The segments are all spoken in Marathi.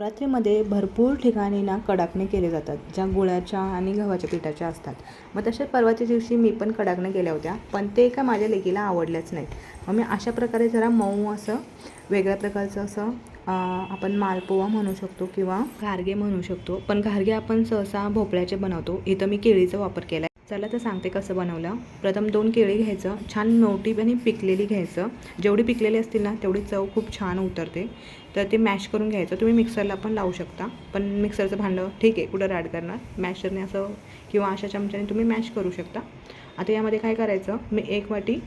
नवरात्रीमध्ये भरपूर ठिकाणी ना कडाकणे केले जातात ज्या गुळाच्या आणि गव्हाच्या पिठाच्या असतात. मग तशा परवाच्या दिवशी मी पण कडाकणे केल्या होत्या पण ते एका माझ्या लेकीला आवडल्याच नाहीत. मग मी अशा प्रकारे जरा मऊ असं वेगळ्या प्रकारचं असं आपण मालपोवा म्हणू शकतो किंवा घारगे म्हणू शकतो. पण घारगे आपण सहसा भोपळ्याचे बनवतो. इथं मी केळीचा वापर केला चला तर सांगते कसं बनवलं. प्रथम दोन केळी घ्यायचं छान मोठी आणि पिकलेली घ्यायचं. जेवढी पिकलेली असतील ना तेवढी चव खूप छान उतरते. तर ते मॅश करून घ्यायचं. तुम्ही मिक्सरला पण लावू शकता. पण मिक्सरचं भांडं ठीक आहे कुठं रॅड करणार. मॅशरने असं किंवा अशा चमच्याने तुम्ही मॅश करू शकता. आता यामध्ये काय करायचं मी एक वाटी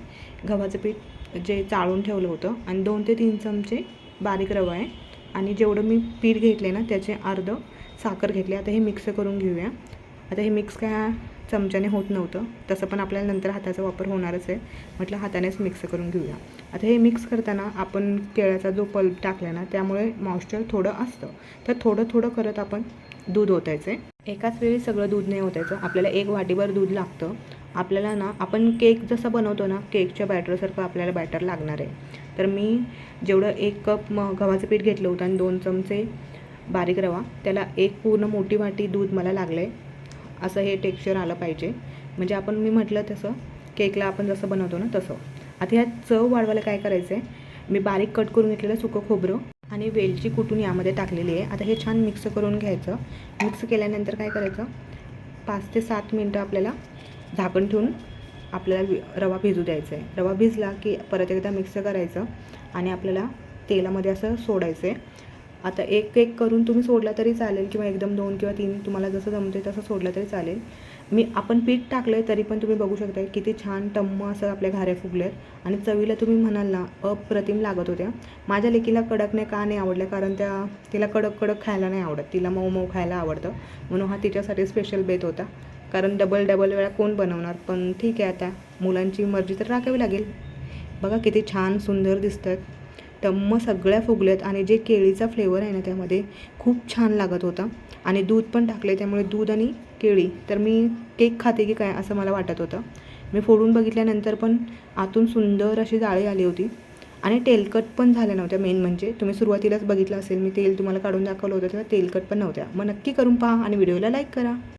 गव्हाचं पीठ जे चाळून ठेवलं होतं आणि दोन ते तीन चमचे बारीक रवा आहे. आणि जेवढं मी पीठ घेतले ना त्याचे अर्ध साखर घेतले. आता हे मिक्स करून घेऊया. आता हे मिक्स काय चमच्याने होत नव्हतं. तसं पण आपल्याला नंतर हाताचा वापर होणारच आहे. म्हटलं हातानेच मिक्स करून घेऊया. आता हे मिक्स करताना आपण केळ्याचा जो पल्प टाकला ना त्यामुळे मॉइश्चर थोडं असतं. तर थोडं थोडं करत आपण दूध ओतायचं आहे एकाच वेळी सगळं दूध नाही ओतायचं. आपल्याला एक वाटीभर दूध लागतं. आपल्याला ना आपण केक जसं बनवतो ना केकच्या बॅटरसारखं आपल्याला बॅटर लागणार आहे. तर मी जेवढं एक कप म गव्हाचं पीठ घेतलं होतं आणि दोन चमचे बारीक रवा त्याला एक पूर्ण मोठी वाटी दूध मला लागलं आहे असं हे टेक्स्चर आलं पाहिजे. म्हणजे आपण मी म्हटलं तसं केकला आपण जसं बनवतो ना तसं. आता ह्या चव वाढवायला काय करायचं आहे मी बारीक कट करून घेतलेलं सुकं खोबरं आणि वेलची कुटून यामध्ये टाकलेली आहे. आता हे छान मिक्स करून घ्यायचं. मिक्स केल्यानंतर काय करायचं? पाच ते सात मिनटं आपल्याला झाकण ठेवून आपल्याला वि- रवा भिजू द्यायचा आहे रवा भिजला की परत एकदा मिक्स करायचं आणि आपल्याला तेलामध्ये असं सोडायचं आहे आता एक एक करून तुम्ही सोडला तरी चालेल किंवा एकदम दोन किंवा तीन तुम्हाला जसं जमते तसं सोडलं तरी चालेल. मी आपण पीठ टाकलं आहे तरी पण तुम्ही बघू शकता किती छान टम्म असं आपल्या घाऱ्या फुगल्यात. आणि चवीला तुम्ही म्हणाल ना अप्रतिम लागत होत्या. माझ्या लेकीला कडकने का नाही आवडल्या? कारण त्या तिला कडक कडक खायला नाही आवडत. तिला मऊ मऊ खायला आवडतं. म्हणून हा तिच्यासाठी स्पेशल बेत होता. कारण डबल डबल वेळा कोण बनवणार? पण ठीक आहे आता. मुलांची मर्जी तर राखावी लागेल. बघा किती छान सुंदर दिसतात. टम्म सगळ्या फुगल्यात आणि जे केळीचा फ्लेवर आहे ना त्यामध्ये खूप छान लागत होता. आणि दूध पण टाकले त्यामुळे दूध आणि केळी. तर मी केक खाते की काय असं मला वाटत होतं. मी फोडून बघितल्यानंतर पण आतून सुंदर अशी जाळी आली होती. आणि तेलकट पण झाल्या नव्हत्या मेन म्हणजे. तुम्ही सुरुवातीलाच बघितलं असेल मी तेल तुम्हाला काढून दाखवलं होतं तेव्हा तेलकट पण नव्हत्या. मग नक्की करून पहा आणि व्हिडिओला लाईक करा.